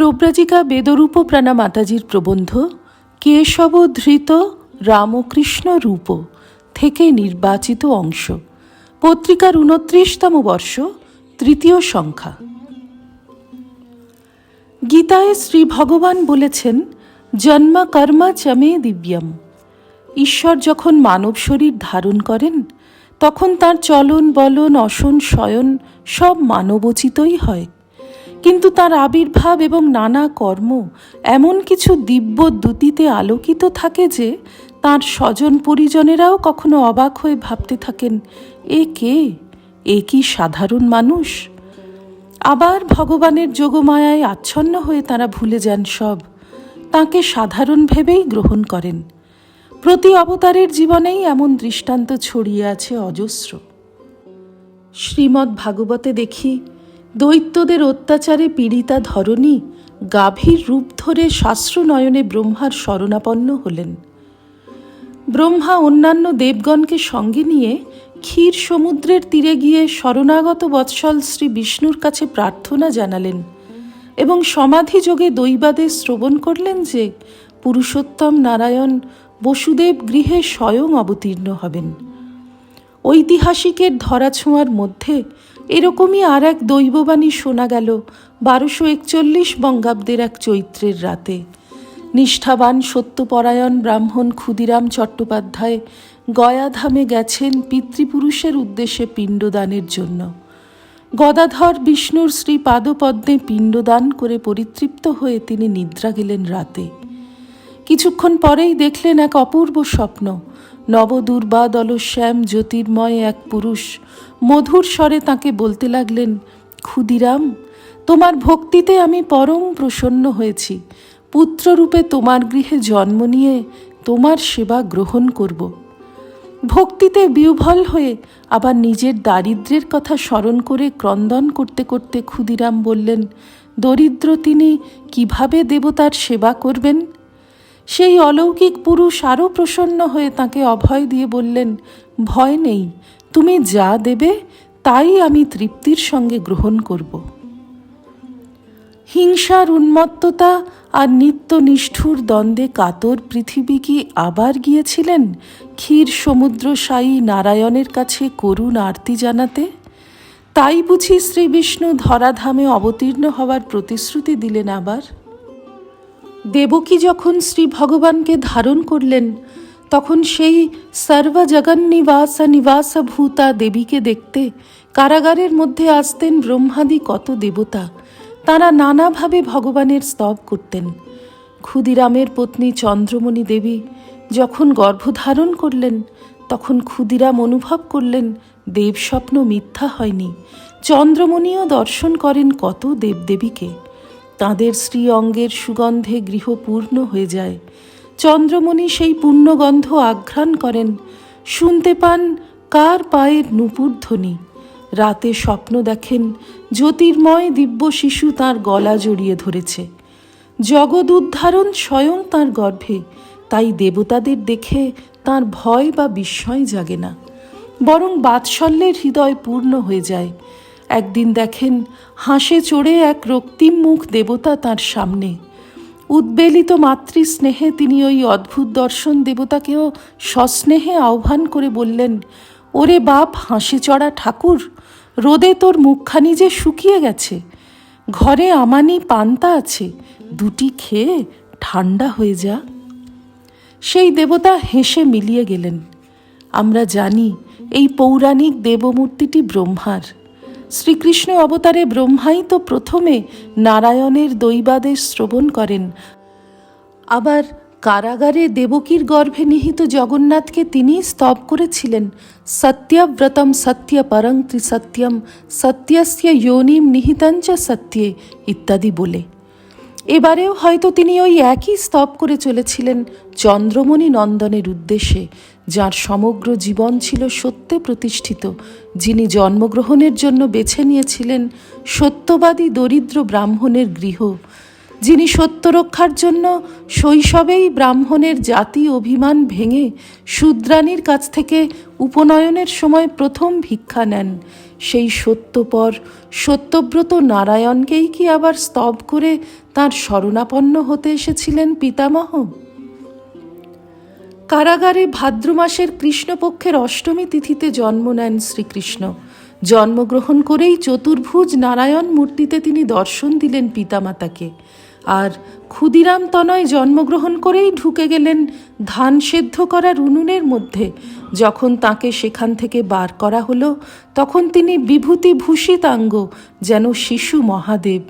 পরিব্রাজিকা বেদরূপ প্রাণা মাতাজির প্রবন্ধ, কেশব ধৃত রামকৃষ্ণ রূপ থেকে নির্বাচিত অংশ, পত্রিকার উনত্রিশতম বর্ষ, তৃতীয় সংখ্যা। গীতায় শ্রী ভগবান বলেছেন, জন্ম কর্মা চমে দিব্যম। ঈশ্বর যখন মানব শরীর ধারণ করেন, তখন তার চলন, বলন, অসন, শয়ন সব মানবোচিতই হয়। কিন্তু তার আবির্ভাব এবং নানা কর্ম এমন কিছু দিব্য দ্যুতিতে আলোকিত থাকে যে তার স্বজন পরিজনেরাও কখনো অবাক হয়ে ভাবতে থাকেন, এ কে? এ কি সাধারণ মানুষ? আবার ভগবানের যোগমায়ায় আচ্ছন্ন হয়ে তারা ভুলে যান সব। তাকে সাধারণ ভেবেই গ্রহণ করেন। প্রতি অবতারের জীবনেই এমন দৃষ্টান্ত ছড়িয়ে আছে অজস্র। শ্রীমদ্ ভাগবতে দেখি দৈত্যদের অত্যাচারে পীড়িতা ধরণী গাভীর রূপ ধরে শাস্ত্রনয়নে ব্রহ্মার শরণাপন্ন হলেন। ব্রহ্মা অন্যান্য দেবগণকে সঙ্গে নিয়ে ক্ষীর সমুদ্রের তীরে গিয়ে শরণাগত বৎসল শ্রী বিষ্ণুর কাছে প্রার্থনা জানালেন এবং সমাধি যোগে দৈবাদেশ শ্রবণ করলেন যে পুরুষোত্তম নারায়ণ বসুদেব গৃহে স্বয়ং অবতীর্ণ হবেন। ঐতিহাসিকের ধরাছোঁয়ার মধ্যে এরকমই আর এক দৈববাণী শোনা গেল বারোশো একচল্লিশ বঙ্গাব্দের এক চৈত্রের রাতে। নিষ্ঠাবান সত্যপরায়ণ ব্রাহ্মণ ক্ষুদিরাম চট্টোপাধ্যায় গয়াধামে গেছেন পিতৃপুরুষের উদ্দেশ্যে পিণ্ডদানের জন্য। গদাধর বিষ্ণুর শ্রী পাদপদ্মে পিণ্ডদান করে পরিতৃপ্ত হয়ে তিনি নিদ্রা গেলেন রাতে। কিছুক্ষণ পরেই দেখলেন এক অপূর্ব স্বপ্ন। নবদুর্বাদল শ্যাম জ্যোতির্ময় এক পুরুষ। মধুর স্বরে তাকে বলতে লাগলেন, ক্ষুদিরাম, তোমার ভক্তিতে আমি পরম প্রসন্ন হয়েছি। পুত্ররূপে তোমার গৃহে জন্ম নিয়ে তোমার সেবা গ্রহণ করব। ভক্তিতে বিহ্বল হয়ে আবার নিজের দারিদ্র্যের কথা স্মরণ করে ক্রন্দন করতে করতে ক্ষুদিরাম বললেন, দরিদ্র তিনি কীভাবে দেবতার সেবা করবেন? সেই অলৌকিক পুরুষ আরও প্রসন্ন হয়ে তাকে অভয় দিয়ে বললেন, ভয় নেই, তুমি যা দেবে, তাই আমি তৃপ্তির সঙ্গে গ্রহণ করব। হিংসার উন্মত্ততা আর নিত্য নিষ্ঠুর দ্বন্দ্বে কাতর পৃথিবী কি আবার গিয়েছিলেন ক্ষীর সমুদ্র সায়ী নারায়ণের কাছে করুণ আরতি জানাতে? তাই বুঝি শ্রীবিষ্ণু ধরাধামে অবতীর্ণ হওয়ার প্রতিশ্রুতি দিলেন আবার? দেবকী যখন শ্রী ভগবানকে ধারণ করলেন, তখন সেই সর্বজগন্নিবাস নিবাস ভূতা দেবীকে দেখতে কারাগারের মধ্যে আসতেন ব্রহ্মাদি কত দেবতা, তারা নানাভাবে ভগবানের স্তব করতেন। ক্ষুদিরামের পত্নী চন্দ্রমণি দেবী যখন গর্ভধারণ করলেন, তখন ক্ষুদিরাম অনুভব করলেন, দেবস্বপ্ন মিথ্যা হয়নি। চন্দ্রমণিও দর্শন করেন কত দেবদেবীকে। তাঁদের শ্রী অঙ্গের সুগন্ধে গৃহ পূর্ণ হয়ে যায়। চন্দ্রমণি সেই পুণ্যগন্ধ আঘ্রাণ করেন। শুনতে পান কার পায়ের নুপুর ধ্বনি রাতে স্বপ্ন দেখেন জ্যোতির্ময় দিব্য শিশু তার গলা জড়িয়ে ধরেছে। জগৎ উদ্ধারণ স্বয়ং তার গর্ভে, তাই দেবতাদের দেখে তার ভয় বা বিস্ময় জাগে না। বরং বাৎসল্যের হৃদয় পূর্ণ হয়ে যায়। একদিন দেখেন হাসে চড়ে এক রক্তিম মুখ দেবতা তার সামনে। উদ্বেলিত মাতৃস্নেহে তিনি ওই অদ্ভুত দর্শন দেবতাকেও সস্নেহে আহ্বান করে বললেন, ওরে বাপ, হাসি চড়া ঠাকুর, রোদে তোর মুখখানি যে শুকিয়ে গেছে। ঘরে আমানি পান্তা আছে, দুটি খেয়ে ঠান্ডা হয়ে যা। সেই দেবতা হেসে মিলিয়ে গেলেন, আমরা জানি এই পৌরাণিক দেবমূর্তিটি ব্রহ্মার। শ্রীকৃষ্ণ অবতারে ব্রহ্মাই তো প্রথমে নারায়ণের দৈবাদেশ শ্রবণ করেন। আবার কারাগারে দেবকীর গর্ভে নিহিত জগন্নাথকে তিনি স্তব করেছিলেন। সত্যব্রতম সত্য পরং ত্রিসত্যম সত্যস্য যোনিম নিহিতঞ্চ সত্যে ইত্যাদি বলে। এবারেও হয়তো তিনি ওই একই স্তব করে চলেছিলেন চন্দ্রমণি নন্দনের উদ্দেশ্যে। যার সমগ্র জীবন ছিল সত্যে প্রতিষ্ঠিত, যিনি জন্মগ্রহণের জন্য বেছে নিয়েছিলেন সত্যবাদী দরিদ্র ব্রাহ্মণের গৃহ, যিনি সত্য রক্ষার জন্য শৈশবেই ব্রাহ্মণের জাতি অভিমান ভেঙে শূদ্রাণীর কাছ থেকে উপনয়নের সময় প্রথম ভিক্ষা নেন। সেই সত্যপর, সত্যব্রত নারায়ণকেই কি আবার স্তব করে তার শরণাপন্ন হতে এসেছিলেন পিতামহ? কারাগারে ভাদ্র মাসের কৃষ্ণপক্ষের অষ্টমী তিথিতে জন্ম নেন শ্রীকৃষ্ণ। জন্মগ্রহণ করেই চতুর্ভুজ নারায়ণ মূর্তিতে তিনি দর্শন দিলেন পিতামাতাকে। আর ক্ষুদিরাম তনয় জন্মগ্রহণ করেই ঢুকে গেলেন ধান সেদ্ধ করার উনুনের মধ্যে। যখন তাকে সেখান থেকে বার করা হলো, তখন তিনি বিভূতি ভূষিতাঙ্গ যেন শিশু মহাদেব।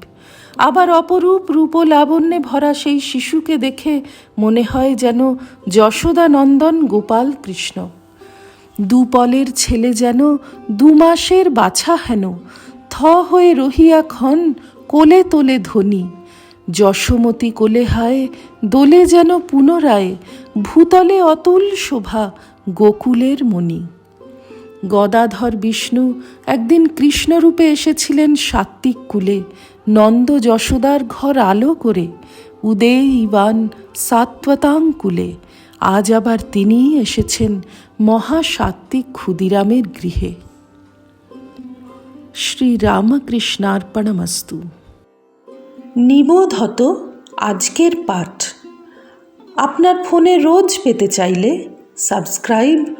আবার অপরূপ রূপ লাবণ্যে ভরা সেই শিশুকে দেখে মনে হয় যেন যশোদানন্দন গোপাল কৃষ্ণ। দুপলের ছেলে যেন দু মাসের বাছা হেন, থ হয়ে রহিয়া ক্ষণ কোলে তোলে ধ্বনি যশোমতী কোলে হায়, দোলে যেন পুনরায়, ভূতলে অতুল শোভা গোকুলের মণি। গদাধর বিষ্ণু একদিন কৃষ্ণরূপে এসেছিলেন সাত্বিক কুলে, নন্দ যশোদার ঘর আলো করে উদে ইবান সাত্বতাঙ্কুলে আজ আবার তিনিই এসেছেন মহাসাত্বিক ক্ষুদিরামের গৃহে। শ্রীরামকৃষ্ণার্পণমস্তু। নিবোধ হত আজকের পাঠ। আপনার ফোনে রোজ পেতে চাইলে সাবস্ক্রাইব